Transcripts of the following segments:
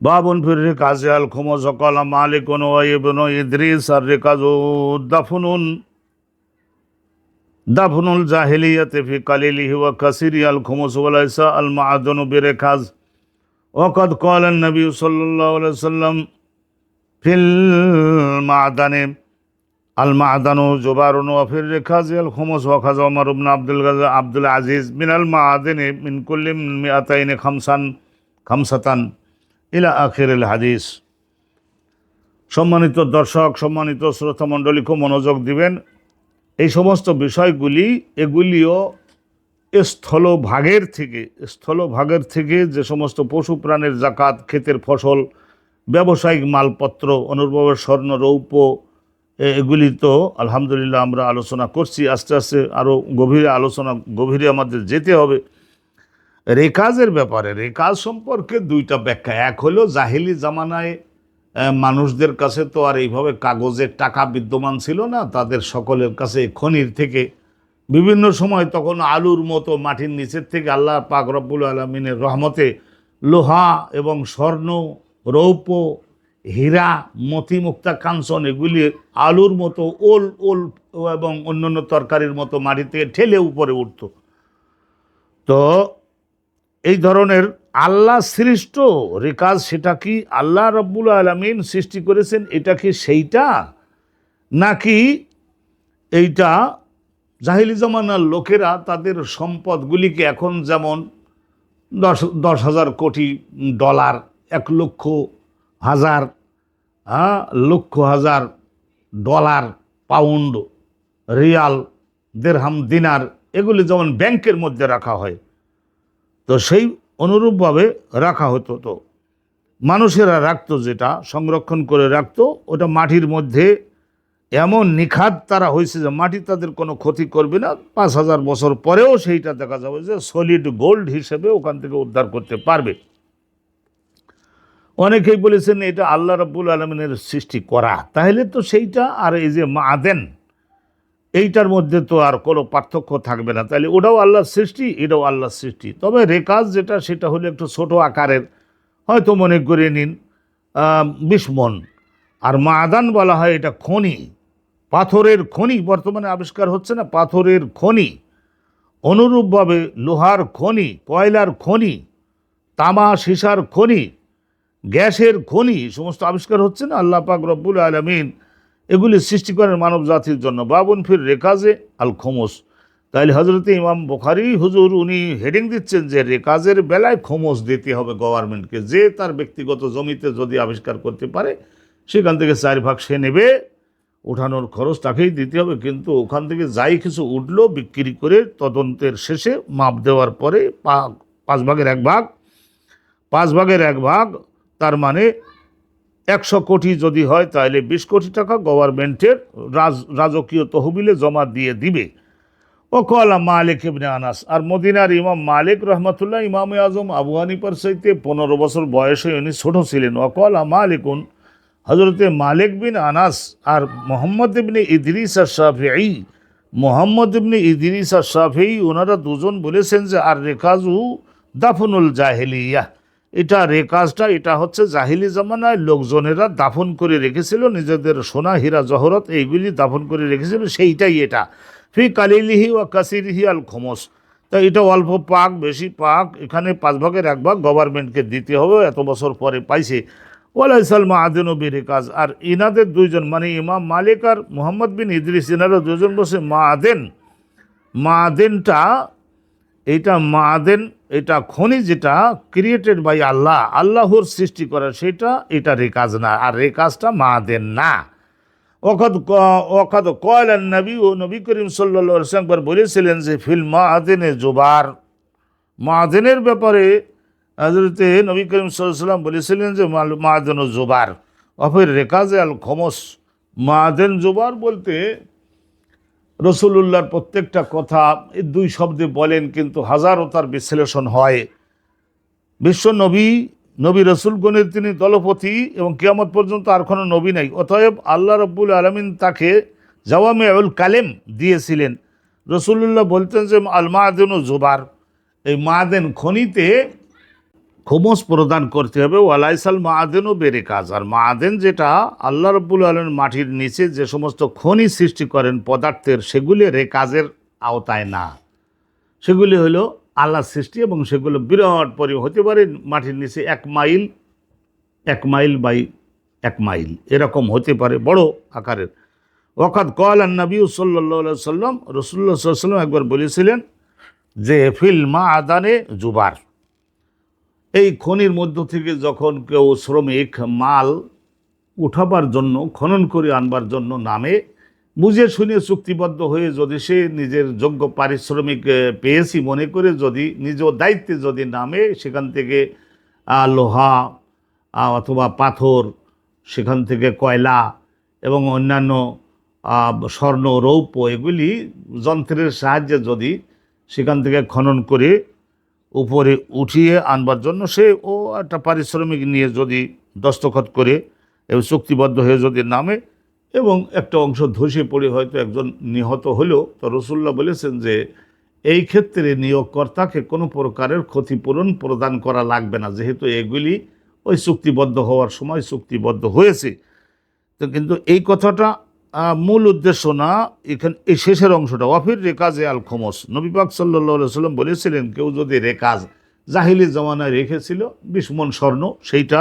বাবন ফির রেকাজে আল খুমস কলা মালিক ইদ্রিস আর রেকাজু দাফুনুন। দাফনুল জাহিলিয়াতে ফি কালিলি হিওয়া কাসিরি আল খুমস ওয়ালাইসা আল মাআদনু বিরেকাজ। ওকদ কল নবী সাল্লাল্লাহু সাল্লাম ফিল মাআদানে আল মাআদানু জোবারুন ওয়া ফির রেকাজ আল খুমস ওয়া খাজা ওমর আব্দুল গাজা আব্দুল আজিজ মিনাল মাআদানে মিন কুল্লি মিআতাইন খামসান খামসাতান। ইলা আখির হাদিস। সম্মানিত দর্শক, সম্মানিত শ্রোতা মণ্ডলী খুব মনোযোগ দিবেন। এই সমস্ত বিষয়গুলি এগুলিও স্থলভাগের থেকে স্থলভাগের থেকে যে সমস্ত পশু প্রাণের জাকাত, ক্ষেতের ফসল, ব্যবসায়িক মালপত্র, অনুর্বর স্বর্ণ, রৌপ্য এগুলি তো আলহামদুলিল্লাহ আমরা আলোচনা করছি। আস্তে আস্তে আরও গভীরে আলোচনা, গভীরে আমাদের যেতে হবে। রেকাজের ব্যাপারে, রেকাজ সম্পর্কে দুইটা ব্যাখ্যা। এক হলো, জাহিলি জামানায় মানুষদের কাছে তো আর এইভাবে কাগজের টাকা বিদ্যমান ছিল না, তাদের সকলের কাছে খনির থেকে। বিভিন্ন সময় তখন আলুর মতো মাটির নিচের থেকে আল্লাহ পাক রব্বুল আলমিনের রহমতে লোহা এবং স্বর্ণ, রৌপ্য, হীরা মতি মুক্তা কাঞ্চন এগুলি আলুর মতো ওল ওল এবং অন্যান্য তরকারির মতো মাটি থেকে ঠেলে উপরে উঠত। তো এই ধরনের আল্লাহ সৃষ্ট রেকাজ সেটা কি আল্লাহ রব্বুল আলমিন সৃষ্টি করেছেন? এটা কি সেইটা? নাকি এইটা জাহিলি জমানার লোকেরা তাদের সম্পদগুলিকে এখন যেমন দশ দশ হাজার কোটি ডলার, এক লক্ষ হাজার হ্যাঁ লক্ষ হাজার ডলার, পাউন্ড, রিয়াল, দেড়হাম, দিনার, এগুলি যেমন ব্যাংকের মধ্যে রাখা হয় তো সেই অনুরূপভাবে রাখা হতো তো। মানুষেরা রাখতো যেটা, সংরক্ষণ করে রাখতো, ওটা মাটির মধ্যে এমন নিখাত তারা হয়েছে যে মাটি তাদের কোনো ক্ষতি করবে না। পাঁচ হাজার বছর পরেও সেইটা দেখা যাবে যে সলিড গোল্ড হিসেবে ওখান থেকে উদ্ধার করতে পারবে। অনেকেই বলেছেন এটা আল্লাহ রাব্বুল আলমিনের সৃষ্টি করা। তাহলে তো সেইটা আর এই যে মা মাদেন এইটার মধ্যে তো আর কোনো পার্থক্য থাকবে না। তাহলে ওটাও আল্লাহর সৃষ্টি, এটাও আল্লাহর সৃষ্টি। তবে রেকাজ যেটা, সেটা হলো একটু ছোট আকারের। হয়তো মনে করে নিন বিশ মন আর মাদান বলা হয় এটা খনি। পাথরের খনি, বর্তমানে আবিষ্কার হচ্ছে না, পাথরের খনি। অনুরূপভাবে লোহার খনি, কয়লার খনি, তামা, সীসার খনি, গ্যাসের খনি সমস্ত আবিষ্কার হচ্ছে না? আল্লাহ পাক রব্বুল আলমিন এগুলি সৃষ্টি করেন মানব জাতির জন্য। বাবুন ফির রেকাজে আল খোমস তাইলে হজরতে ইমাম বুখারি হুজুর উনি হেডিং দিচ্ছেন যে রেকাজের বেলায় খোমস দিতে হবে গভর্নমেন্টকে, যে তার ব্যক্তিগত জমিতে যদি আবিষ্কার করতে পারে, সেখান থেকে চার ভাগ সে নেবে। ওঠানোর খরচ তাকেই দিতে হবে, কিন্তু ওখান থেকে যাই কিছু উঠল বিক্রি করে তদন্তের শেষে মাপ দেওয়ার পরে পাঁচ ভাগের এক ভাগ, পাঁচ ভাগের এক ভাগ, তার মানে একশো কোটি যদি হয় তাহলে বিশ কোটি টাকা গভর্নমেন্টের রাজ, রাজকীয় তহবিলে জমা দিয়ে দিবে। ও কলা মালিক ইবনে আনাস, আর মদিনার ইমাম মালিক রহমতুল্লাহ, ইমাম আজম আবু হানিপার সৈতে পনেরো বছর বয়সে উনি ছোট ছিলেন। ও কলা মালিকুন হজরতে মালিক বিন আনাস আর মোহাম্মদ ইবনে ইদরিস আর শাফি মোহাম্মদ ইবনে ইদরিস আর শাফি ওনারা দুজন বলেছেন যে, আর রেখাজু দাফনুল জাহেলিয়া। এটা রেকাজটা এটা হচ্ছে জাহিলি জামানায় লোকজনেরা দাফন করে রেখেছিল, নিজেদের সোনা, হীরা, জহরত এইগুলি দাফন করে রেখেছিল, সেইটাই এটা। ফি কালিলিহি ও কাসিরিহি আল খমস। তা এটা অল্প পাক, বেশি পাক, এখানে পাঁচ ভাগের এক ভাগ গভর্নমেন্টকে দিতে হবে, এত বছর পরে পাইছে। ওয়ালাইসাল মাহাদিন রেকাজ আর ইনাদের দুইজন মানে ইমাম মালিক আর মোহাম্মদ বিন ইদ্রিস, ইনারা দুজন বসে মাদেন মাদেনটা এইটা মাদেন, এটা খনি যেটা ক্রিয়েটেড বাই আল্লাহ, আল্লাহর সৃষ্টি করা সেটা এটা রেকাজ না। আর রে রেকাজটা মাদেন না। ওখাদ ওখাদ কয়লেন নবী ও নবী করিম সাল্লা একবার বলেছিলেন যে, ফিল মাদেনে জোবার মাদেনের ব্যাপারে হজরতে নবী করিম সাল্লাম বলেছিলেন যে মাদেন ও জোবার অফের রেকাজে আল খমস মাদেন জোবার বলতে রসুলুল্লাহর প্রত্যেকটা কথা এই দুই শব্দে বলেন, কিন্তু হাজারো তার বিশ্লেষণ হয়। বিশ্ব নবী নবী রসুলগণের তিনি দলপতি এবং কিয়ামত পর্যন্ত আর কোনো নবী নাই। অতএব আল্লাহ রব্বুল আলমিন তাকে জাওয়ামে আউল কালেম দিয়েছিলেন। রসুল্লাহ বলতেন যে আল মাদেন ও জোবার, এই মাদেন খনিতে খোমস প্রদান করতে হবে। ওয়ালাইসাল মাহাদেনও বেড়ে কাজ আর মাহাদেন যেটা আল্লাহ রব্বুল আলম মাটির নিচে যে সমস্ত খনি সৃষ্টি করেন পদার্থের, সেগুলি রে কাজের আওতায় না। সেগুলি হলো আল্লাহর সৃষ্টি এবং সেগুলো বিরাট পরি হতে পারে মাটির নিচে এক মাইল এক মাইল বাই এক মাইল। এরকম হতে পারে বড় আকারের। ওয়াকাত কল নবী সাল্লা সাল্লাম রসুল্লাহ সাল্লাম একবার বলেছিলেন যে, ফিল মা আদানে জুবার। এই খনির মধ্য থেকে যখন কেউ শ্রমিক মাল উঠাবার জন্য, খনন করে আনবার জন্য নামে, বুঝে শুনে চুক্তিবদ্ধ হয়ে যদি সে নিজের যোগ্য পারিশ্রমিক পেয়েছি মনে করে যদি, নিজ দায়িত্বে যদি নামে, সেখান থেকে লোহা অথবা পাথর, সেখান থেকে কয়লা এবং অন্যান্য স্বর্ণ, রৌপ্য, এগুলি যন্ত্রের সাহায্যে যদি সেখান থেকে খনন করে উপরে উঠিয়ে আনবার জন্য সে ও একটা পারিশ্রমিক নিয়ে যদি দস্তখত করে এবং চুক্তিবদ্ধ হয়ে যদি নামে এবং একটা অংশ ধসে পড়ে হয়তো একজন নিহত হলেও, তো রসুল্লাহ বলেছেন যে এই ক্ষেত্রে নিয়োগকর্তাকে কোনো প্রকারের ক্ষতিপূরণ প্রদান করা লাগবে না, যেহেতু এগুলি ওই চুক্তিবদ্ধ হওয়ার সময় চুক্তিবদ্ধ হয়েছে। তো কিন্তু এই কথাটা মূল উদ্দেশ্য না, এখানে এই শেষের অংশটা অফির রেকাজে আল খমস। নবীপাক সাল্লা সাল্লাম বলেছিলেন, কেউ যদি রেকাজ জাহিলি জমানায় রেখেছিল বিশ মন স্বর্ণ, সেইটা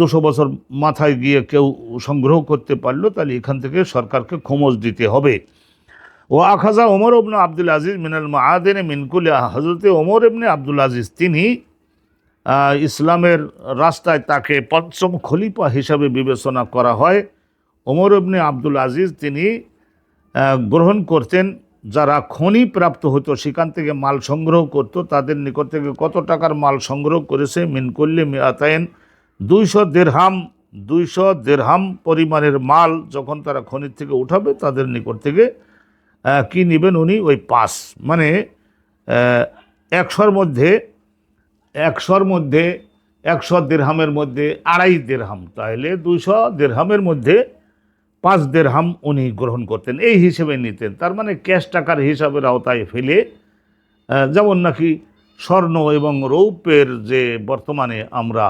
দুশো বছর মাথায় গিয়ে কেউ সংগ্রহ করতে পারল, তাহলে এখান থেকে সরকারকে খমস দিতে হবে। ও আখাজা ওমর ইবনে আব্দুল আজিজ মিনাল মাহাদেনে মিনকুলে হজরতে ওমর ইবনে আব্দুল আজিজ, তিনি ইসলামের রাস্তায় তাকে পঞ্চম খলিফা হিসাবে বিবেচনা করা হয়। ওমর ইবনে আব্দুল আজিজ তিনি গ্রহণ করতেন, যারা খনি প্রাপ্ত হতো, সেখান থেকে মাল সংগ্রহ করত, তাদের নিকট থেকে কত টাকার মাল সংগ্রহ করেছে? মিনকুল্লি মিয়াতায়েন দুইশো দেড়হাম দুইশো দেড়হাম পরিমাণের মাল যখন তারা খনির থেকে উঠাবে, তাদের নিকট থেকে কি নেবেন উনি? ওই পাস মানে একশোর মধ্যে একশোর মধ্যে, একশো দেড়হামের মধ্যে আড়াই দেড়হাম। তাহলে দুইশো দেড়হামের মধ্যে পাঁচ দেড়হাম উনি গ্রহণ করতেন। এই হিসেবে নিতেন। তার মানে ক্যাশ টাকার হিসাবের আওতায় ফেলে যেমন নাকি স্বর্ণ এবং রৌপ্যের যে বর্তমানে আমরা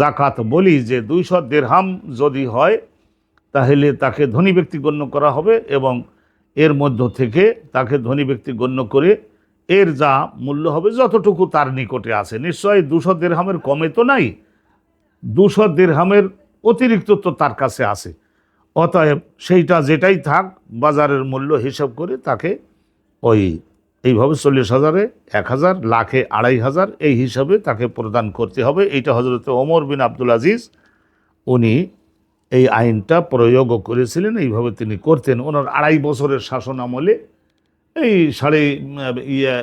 জাকাত বলি যে দুইশো দেড়হাম যদি হয়, তাহলে তাকে ধনী ব্যক্তি গণ্য করা হবে এবং এর মধ্য থেকে তাকে ধনী ব্যক্তি গণ্য করে এর যা মূল্য হবে যতটুকু তার নিকটে আছে। নিশ্চয়ই দুশো দেড়হামের কমে তো নাই, দুশো দেড়হামের অতিরিক্ত তো তার কাছে আছে। অতএব সেইটা যেটাই থাক, বাজারের মূল্য হিসাব করে তাকে ওই এইভাবে চল্লিশ হাজারে, এক হাজার, লাখে আড়াই হাজার এই হিসাবে তাকে প্রদান করতে হবে। এইটা হজরত ওমর বিন আব্দুল আজিজ, উনি এই আইনটা প্রয়োগও করেছিলেন, এইভাবে তিনি করতেন। ওনার আড়াই বছরের শাসন আমলে এই সাড়ে ইয়ে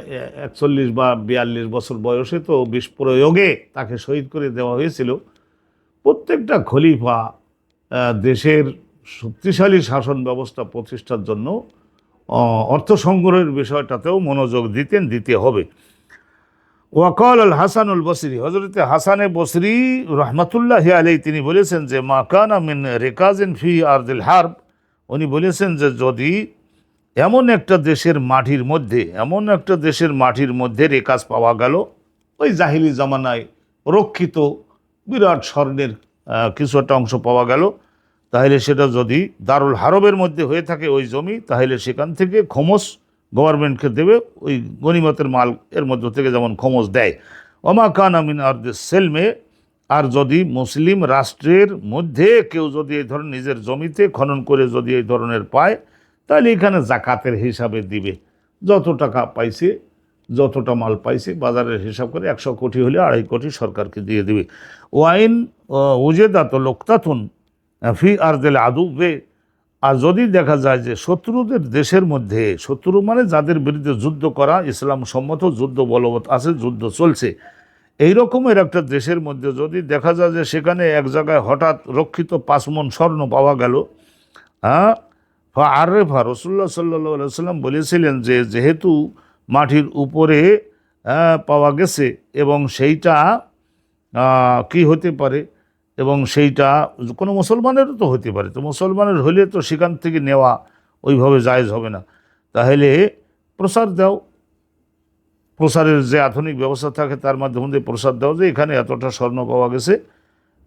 একচল্লিশ বা বিয়াল্লিশ বছর বয়সে তো বিষ প্রয়োগে তাকে শহীদ করে দেওয়া হয়েছিল। প্রত্যেকটা খলিফা দেশের শক্তিশালী শাসন ব্যবস্থা প্রতিষ্ঠার জন্য অর্থ সংগ্রহের বিষয়টাতেও মনোযোগ দিতেন, দিতে হবে। ওয়াকাল আল হাসানুল বসরি হজরতে হাসানে বসরি রহমতুল্লাহ আলাই তিনি বলেছেন যে মাকানা মিন রেকাজিন ফি আরদিল হার্ব। উনি বলেছেন যে, যদি এমন একটা দেশের মাটির মধ্যে, এমন একটা দেশের মাটির মধ্যে রেকাজ পাওয়া গেল, ওই জাহিলি জামানায় রক্ষিত বিরাট স্বর্ণের কিছু একটা অংশ পাওয়া গেল তাহলে সেটা যদি দারুল হারবের মধ্যে হয়ে থাকে ওই জমি, তাহলে সেখান থেকে খমস গভর্নমেন্টকে দেবে, ওই গনিমতের মাল এর মধ্য থেকে যেমন খমস দেয়। ওমা কান আমিন আর সেলমে, আর যদি মুসলিম রাষ্ট্রের মধ্যে কেউ যদি এই ধরনের নিজের জমিতে খনন করে যদি এই ধরনের পায়, তাহলে এখানে জাকাতের হিসাবে দিবে। যত টাকা পাইছে, যতটা মাল পাইছে, বাজারের হিসাব করে একশো কোটি হলে আড়াই কোটি সরকারকে দিয়ে দিবে। ওয়াইন উজেদাত লোকতাতুন ফি আর দিল আদুবে আর যদি দেখা যায় যে শত্রুদের দেশের মধ্যে শত্রু মানে যাদের বিরুদ্ধে যুদ্ধ করা ইসলাম সম্মত যুদ্ধ বলবৎ আছে যুদ্ধ চলছে। এই রকমের একটা দেশের মধ্যে যদি দেখা যায় যে সেখানে এক জায়গায় হঠাৎ রক্ষিত পাঁচমন স্বর্ণ পাওয়া গেল হ্যাঁ? আর ফা রসুল্লাহ সাল্লা সাল্লাম বলেছিলেন যে যেহেতু মাটির উপরে আহ, পাওয়া গেছে এবং সেইটা কি হতে পারে? এবং সেইটা কোনো মুসলমানেরও তো হতে পারে। তো মুসলমানের হলে তো সেখান থেকে নেওয়া ওইভাবে জায়জ হবে না। তাহলে প্রসার দাও। প্রসারের যে আধুনিক ব্যবস্থা থাকে তার মাধ্যমে দিয়ে প্রসার দেওয়া যায় এখানে এতটা স্বর্ণ পাওয়া গেছে।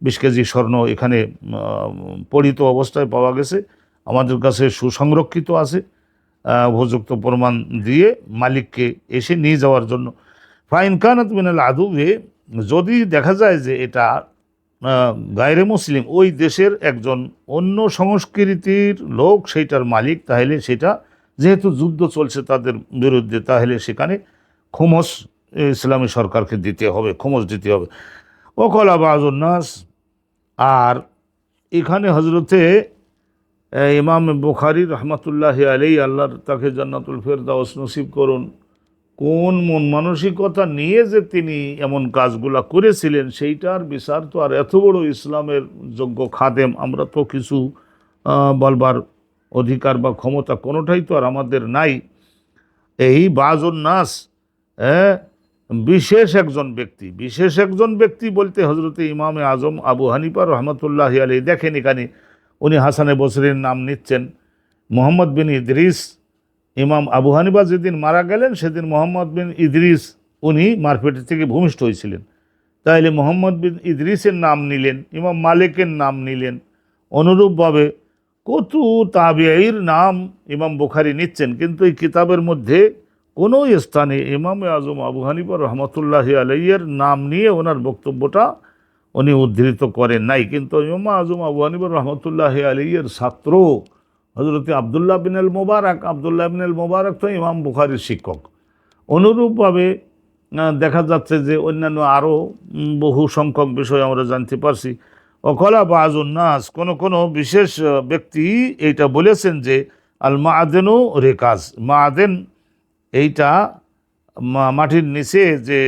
বিশ কেজি স্বর্ণ এখানে পরিত অবস্থায় পাওয়া গেছে। আমাদের কাছে সুসংরক্ষিত আছে। উপযুক্ত প্রমাণ দিয়ে মালিককে এসে নিয়ে যাওয়ার জন্য। ফাইন কানাত মিনাল আদুবে, যদি দেখা যায় যে এটা গায়রে মুসলিম, ওই দেশের একজন অন্য সংস্কৃতির লোক, সেইটার মালিক, তাহলে সেটা যেহেতু যুদ্ধ চলছে তাদের বিরুদ্ধে, তাহলে সেখানে খোমস ইসলামী সরকারকে দিতে হবে, খোমস দিতে হবে। ওকলা বাজুন্নাস আর এখানে হজরতে ইমাম বুখারি রহমতুল্লাহ আলাই আল্লাহর তাকে জান্নাতুল ফেরদাউস নসিব করুন। কোন মন মানসিকতা নিয়ে যে তিনি এমন কাজগুলা করেছিলেন, সেইটার বিচার তো আর এত বড় ইসলামের যোগ্য খাদেম। আমরা তো কিছু বলবার অধিকার বা ক্ষমতা কোনোটাই তো আর আমাদের নাই। এই বাজুন নাস হ্যাঁ বিশেষ একজন ব্যক্তি, বিশেষ একজন ব্যক্তি বলতে হজরতে ইমামে আজম আবু হানিফা রহমতুল্লাহ আলী দেখেন এখানে, উনি হাসানে বসরির নাম নিচ্ছেন। মোহাম্মদ বিন ইদরিস ইমাম আবু হানিফা যেদিন মারা গেলেন, সেদিন মোহাম্মদ বিন ইদরিস উনি মারপেট থেকে ভূমিষ্ঠ হয়েছিলেন। তাইলে মোহাম্মদ বিন ইদরিসের নাম নিলেন, ইমাম মালিকের নাম নিলেন। অনুরূপভাবে কত তাবিআইর নাম ইমাম বুখারি নিচ্ছেন, কিন্তু এই কিতাবের মধ্যে কোনো স্থানে ইমাম আজম আবু হানিফা রহমতুল্লাহ আলাইয়ের নাম নিয়ে ওনার বক্তব্যটা উনি উদ্ধৃত করেন নাই। কিন্তু ইমাম আজম আবু হানিফা রহমতুল্লাহ আলাইয়ের ছাত্র হজরত আবদুল্লাহ বিনাল মোবারক, আবদুল্লাহ বিনাল মোবারক তো ইমাম বুখারির শিক্ষক। অনুরূপভাবে দেখা যাচ্ছে যে অন্যান্য আরও বহু সংখ্যক বিষয় আমরা জানতে পারছি। অকলা বা নাস, কোনো কোনো বিশেষ ব্যক্তি এইটা বলেছেন যে আল মাদেনও রেকাজ। মাদেন এইটা মাটির নিচে যে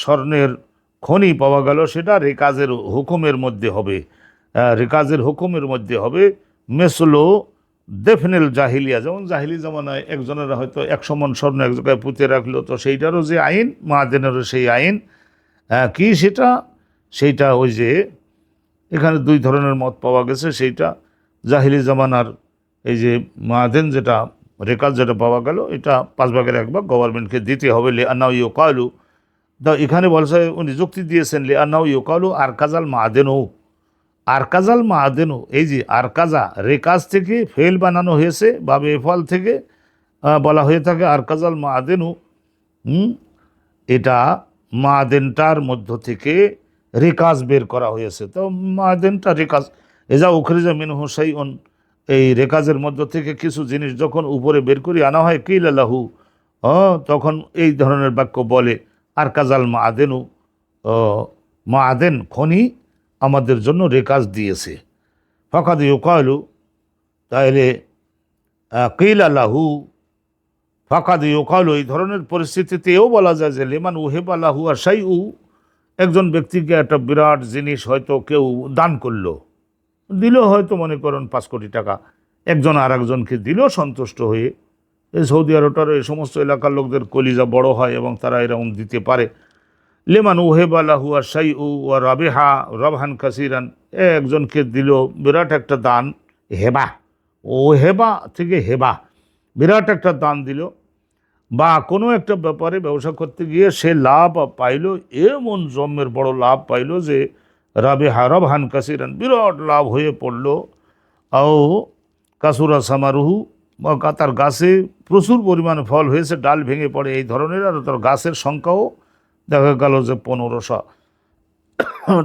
স্বর্ণের খনি পাওয়া গেল, সেটা রেকাজের হুকুমের মধ্যে হবে। রেকাজের হুকুমের মধ্যে হবে। মেসলো দেফনেল জাহিলিয়া যেমন জাহিলি জামানায় একজনের হয়তো একশো মন স্বর্ণ এক জায়গায় পুঁতে রাখল তো সেইটারও যে আইন মাদেনেরও সেই আইন আহ, কি সেটা? সেইটা ওই যে এখানে দুই ধরনের মত পাওয়া গেছে সেইটা জাহিলি জামানার এই যে মাদেন যেটা রেকাজ যেটা পাওয়া গেল এটা পাঁচ ভাগের এক ভাগ গভর্নমেন্টকে দিতে হবে লে আন্নাও ইউ কালু এখানে বলছে উনি যুক্তি দিয়েছেন লে আন্নাও ইউ কালু আর কাজাল মাদেনও আর কাজাল মাদেনও এই যে আর কাজা রেকাজ থেকে ফেল বানানো হয়েছে বা বেফল থেকে বলা হয়ে থাকে আর কাজাল মাদেনু হুম, এটা মাদেনটার মধ্য থেকে রেকাজ বের করা হয়েছে। তো মা মাদেনটা রেকাজ এজা উখরিজা মিন হুসাই এই রেকাজের মধ্য থেকে কিছু জিনিস যখন উপরে বের করে আনা হয়, কিল আল্লাহু তখন এই ধরনের বাক্য বলে আর কাজাল মা আদেনু মা আদেন খনি আমাদের জন্য রেকাজ দিয়েছে। ফকাদ ইউকালু তাহলে কিল আল্লাহু ফাঁকাদ ইউকালু, এই ধরনের পরিস্থিতিতেও বলা যায় যে, লেমান উহেব আর সাই উ একজন ব্যক্তিকে একটা বিরাট জিনিস হয়তো কেউ দান করল। দিল হয়তো মনে করেন পাঁচ কোটি টাকা। একজন আর একজনকে দিল সন্তুষ্ট হয়ে, এই সৌদি আরবটার এই সমস্ত এলাকার লোকদের কলিজা বড় হয় এবং তারা এরকম দিতে পারে। লেমান ওহেব আলাহু আর সাই উ আর রাবেহা রবহান কাসিরান। একজনকে দিল বিরাট একটা দান, হেবা। ও হেবা থেকে হেবা। বিরাট একটা দান দিল। বা কোনো একটা ব্যাপারে ব্যবসা করতে গিয়ে সে লাভ পাইল, এমন জন্মের বড় লাভ পাইল যে রাবে হারব হান কাসিরান বিরাট লাভ হয়ে পড়ল। আও কাসুরা সামারুহু বা তার গাছে প্রচুর পরিমাণে ফল হয়েছে, ডাল ভেঙে পড়ে, এই ধরনের, আর তার গাছের সংখ্যাও দেখা গেল যে পনেরোশো।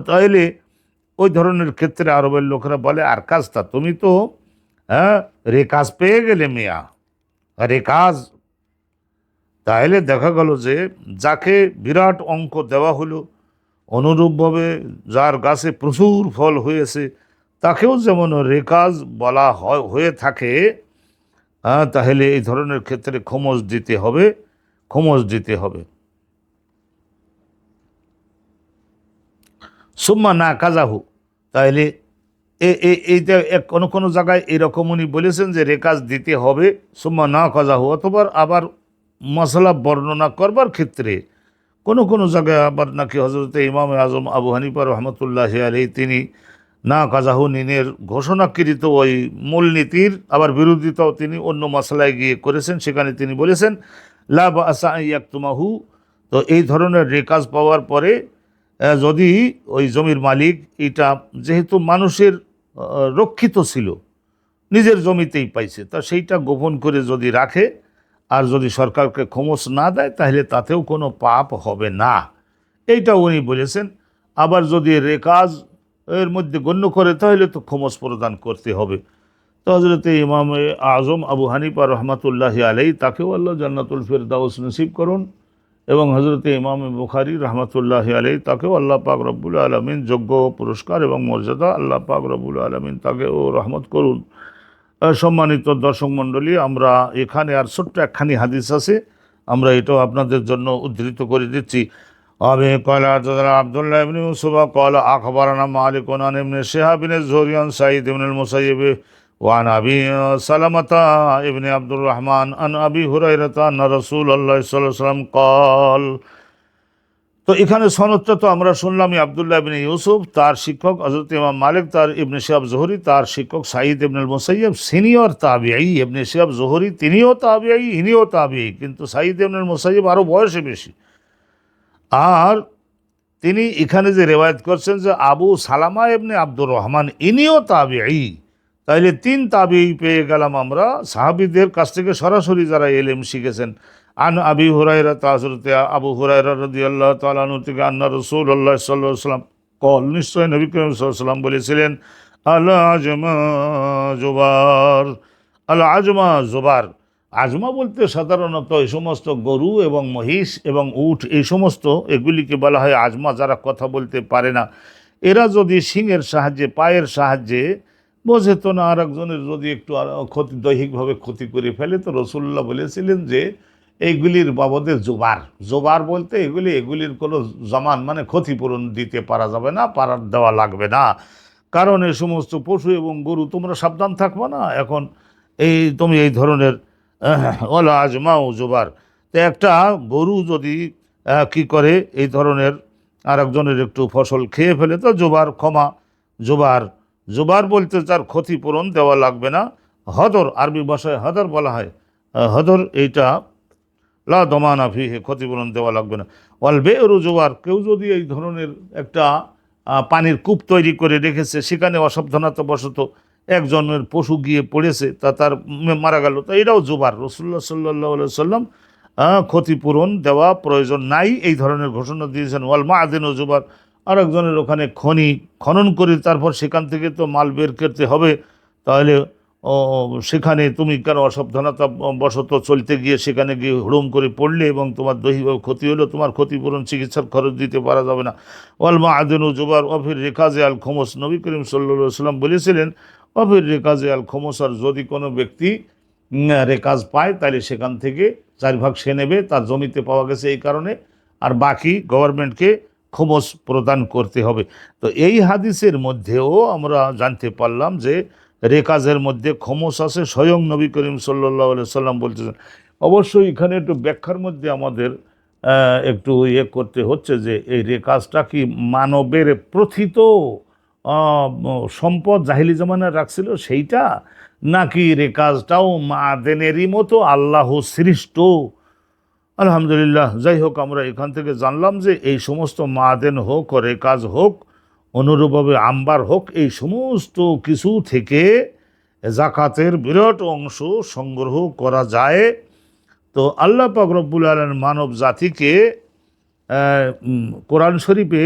তাইলে ওই ধরনের ক্ষেত্রে আরবের লোকেরা বলে, আর কাজটা তুমি তো হ্যাঁ রেকাজ পেয়ে গেলে মেয়া রেকাজ তাহলে দেখা গেল যে যাকে বিরাট অঙ্ক দেওয়া হলো, অনুরূপভাবে যার গাছে প্রচুর ফল হয়েছে, তাকেও যেমন রেকাজ বলা হয়, হয়ে থাকে তাহলে এই ধরনের ক্ষেত্রে খমস দিতে হবে খমস দিতে হবে। সুম্মা না কাজাহু। তাহলে এইটা এক- কোনো কোনো জায়গায় এরকম উনি বলেছেন যে রেকাজ দিতে হবে, সুম্মা না কাজাহু, অথবা আবার মশলা বর্ণনা করবার ক্ষেত্রে কোনো কোনো জায়গায় আবার নাকি হজরতে ইমাম আজম আবু হানিফা রহমতুল্লাহ আলী তিনি না কাজাহু নিনের ঘোষণাকৃত ওই মূলনীতির আবার বিরোধিতাও তিনি অন্য মশলায় গিয়ে করেছেন, সেখানে তিনি বলেছেন লাভ আসা ইয়াকতুমাহু। তো এই ধরনের রেকাজ পাওয়ার পরে যদি ওই জমির মালিক এটা যেহেতু মানুষের রক্ষিত ছিল, নিজের জমিতেই পাইছে, তা সেইটা গোপন করে যদি রাখে আর যদি সরকারকে খমস না দেয়, তাহলে তাতেও কোনো পাপ হবে না। এইটা উনি বলেছেন। আবার যদি রেকাজ এর মধ্যে গণ্য করে, তাহলে তো খমস প্রদান করতে হবে। তো হজরতে ইমাম আজম আবু হানিফা রহমতুল্লাহ আলাই তাকেও আল্লাহ জান্নাতুল ফেরদাউস নসিব করুন। এবং হজরতে ইমাম বুখারি রহমতুল্লাহ আলাই তাকেও আল্লাহ পাক রব্বুল আলমিন যোগ্য পুরস্কার এবং মর্যাদা আল্লাহ পাক রব্বুল আলমিন তাকেও রহমত করুন। সম্মানিত দর্শক মণ্ডলী, আমরা এখানে আর ছোট্ট একখানি হাদিস আছে, আমরা এটাও আপনাদের জন্য উদ্ধৃত করে দিচ্ছি। আমি কয়লা আবদুল্লাহ কয়লা আখবরানা মালিক ওনান ইবনে শিহাব ইবনে জুহরিয়ান সাঈদ ইবনে মুসাইয়্যিব وعن أبي سلمة ابن عبد الرحمن عن أبي هريرة أن رسول الله صلى الله عليه وسلم قال তো এখানে সনদটা তো আমরা শুনলাম আবদুল্লাহ ইবনে ইউসুফ তার শিক্ষক হজরত ইমাম মালিক তার ইবনে শিহাব জোহরি তার শিক্ষক সাঈদ ইবনুল মুসাইয়্যিব সিনিয়র তাবিআই ইবনে শিহাব জোহরি তিনিও তাবিআই ইনিও তাবিআই কিন্তু সাঈদ ইবনুল মুসাইয়্যিব আরও বয়সে বেশি আর তিনি এখানে যে রেওয়ায়ত করছেন যে আবু সালামা ইবনে আব্দুর রহমান ইনিও তাবিআই তাইলে তিন তাবি পেয়ে গেলাম আমরা। সাহাবিদের কাছ থেকে সরাসরি যারা এলেম শিখেছেন, আন আবি হুরাইরা তাজরতে আবু হুরাইরা রদি আল্লাহ তালু থেকে আন্না রসুল আল্লাহ সাল্লাহ সাল্লাম কল নিশ্চয় নবী সাল্লাম বলেছিলেন, আল আজমা জোবার আল্লাহ আজমা জোবার। আজমা বলতে সাধারণত এই সমস্ত গরু এবং মহিষ এবং উট, এই সমস্ত এগুলিকে বলা হয় আজমা, যারা কথা বলতে পারে না। এরা যদি শিংয়ের সাহায্যে, পায়ের সাহায্যে বোঝে তো না আর একজনের যদি একটু ক্ষতি, দৈহিকভাবে ক্ষতি করে ফেলে, তো রসুল্লাহ বলেছিলেন যে, এইগুলির বাবদে জোবার জোবার বলতে এগুলি, এগুলির কোনো জমান মানে ক্ষতিপূরণ দিতে পারা যাবে না পারার দেওয়া লাগবে না। কারণ এ সমস্ত পশু এবং গরু, তোমরা সাবধান থাকবে না। এখন এই, তুমি এই ধরনের ওলা আজমা ও জোবার তো একটা গরু যদি কি করে, এই ধরনের আর একজনের একটু ফসল খেয়ে ফেলে, তো জোবার ক্ষমা জোবার জোবার বলতে তার ক্ষতিপূরণ দেওয়া লাগবে না। হদর, আরবি ভাষায় হদর বলা হয়। হদর এইটা লা দমান আফিহে ক্ষতিপূরণ দেওয়া লাগবে না। ওয়াল বে জোবার কেউ যদি এই ধরনের একটা পানির কূপ তৈরি করে রেখেছে, সেখানে অসাবধানতা বশত একজনের পশু গিয়ে পড়েছে, তা তার মারা গেল, তো এটাও জোবার রসুল্লাহ সাল্লাহ সাল্লাম ক্ষতিপূরণ দেওয়া প্রয়োজন নাই, এই ধরনের ঘোষণা দিয়েছেন। ওয়াল মা আদিন জোবার আর একজনের ওখানে খনি খনন করে তারপর সেখান থেকে তো মাল বের করতে হবে। তাহলে ও, সেখানে তুমি কেন অসাবধানতা বশত চলতে গিয়ে সেখানে গিয়ে হুড়ুম করে পড়লে এবং তোমার দৈহিক ক্ষতি হলো? তোমার ক্ষতিপূরণ চিকিৎসার খরচ দিতে পারা যাবে না। ওয়ালমা আদিনু জুবার অফির রেখাজে আল খমস নবী করিম সাল্লা সাল্লাম বলেছিলেন অফির রেখাজে আল খমস আর যদি কোনো ব্যক্তি রেকাজ পায় তাহলে সেখান থেকে চার ভাগ সে নেবে। তার জমিতে পাওয়া গেছে এই কারণে। আর বাকি গভর্নমেন্টকে খমস প্রদান করতে হবে। তো এই হাদিসের মধ্যেও আমরা জানতে পারলাম যে রেকাজের মধ্যে খমস আছে, স্বয়ং নবী করিম সাল্লাহ সাল্লাম বলতেছেন। অবশ্যই এখানে একটু ব্যাখ্যার মধ্যে আমাদের একটু ইয়ে করতে হচ্ছে যে এই রেকাজটা কি মানবের প্রথিত সম্পদ জাহিলি জামানা রাখছিল সেইটা? নাকি রেকাজটাও মাদেনেরই মতো আল্লাহ সৃষ্ট? আলহামদুলিল্লাহ, যাই হোক আমরা এখান থেকে জানলাম যে এই সমস্ত মাদেন হোক, রেকাজ হোক, অনুরূপভাবে আম্বার হোক, এই সমস্ত কিছু থেকে জাকাতের বিরাট অংশ সংগ্রহ করা যায়। তো আল্লাহ পাক রব্বুল আলম মানব জাতিকে কোরআন শরীফে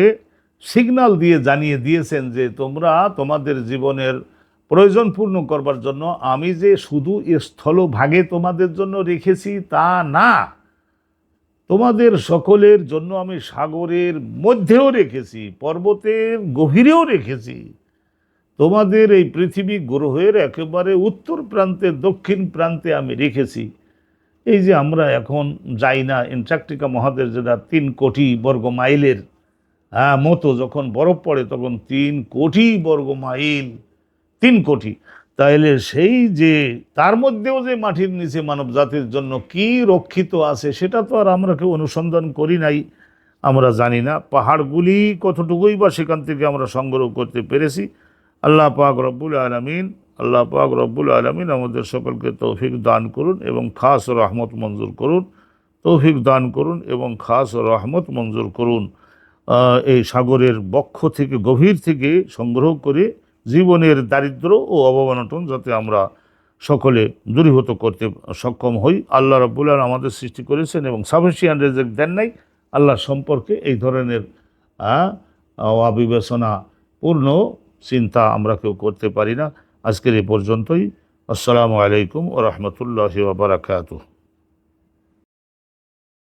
সিগন্যাল দিয়ে জানিয়ে দিয়েছেন যে তোমরা তোমাদের জীবনের প্রয়োজন পূর্ণ করবার জন্য আমি যে শুধু স্থলভাগে তোমাদের জন্য রেখেছি তা না। তোমাদের সকলের জন্য আমি সাগরের মধ্যেও রেখেছি, পর্বতের গভীরেও রেখেছি। তোমাদের এই পৃথিবী গ্রহের একেবারে উত্তর প্রান্তে, দক্ষিণ প্রান্তে আমি রেখেছি। এই যে আমরা এখন যাই না এন্টার্কটিকা মহাদেশ যেটা তিন কোটি বর্গ মাইলের হ্যাঁ মতো যখন বরফ পড়ে তখন তিন কোটি বর্গ মাইল, তিন কোটি। তাইলে সেই যে, তার মধ্যেও যে মাটির নিচে মানব জাতির জন্য কি রক্ষিত আছে, সেটা তো আর আমরা কেউ অনুসন্ধান করি নাই, আমরা জানি না। পাহাড়গুলি কতটুকুই বা সেখান থেকে আমরা সংগ্রহ করতে পেরেছি, আল্লাহ পাক রব্বুল আলমিন, আল্লাহ পাক রব্বুল আলমিন আমাদের সকলকে তৌফিক দান করুন এবং খাস রহমত মঞ্জুর করুন, তৌফিক দান করুন এবং খাস রহমত মঞ্জুর করুন। এই সাগরের বক্ষ থেকে, গভীর থেকে সংগ্রহ করে জীবনের দারিদ্র ও অবমানটন যাতে আমরা সকলে দূরীভূত করতে সক্ষম হই। আল্লাহ রব্বুল আমাদের সৃষ্টি করেছেন এবং সাফিসিয়ান রেজেক দেন নাই। আল্লাহ সম্পর্কে এই ধরনের অবিবেচনা পূর্ণ চিন্তা আমরা কেউ করতে পারি না। আজকের এ পর্যন্তই। আসসালামু আলাইকুম ও রহমতুল্লাহি ওবরাকাতুহ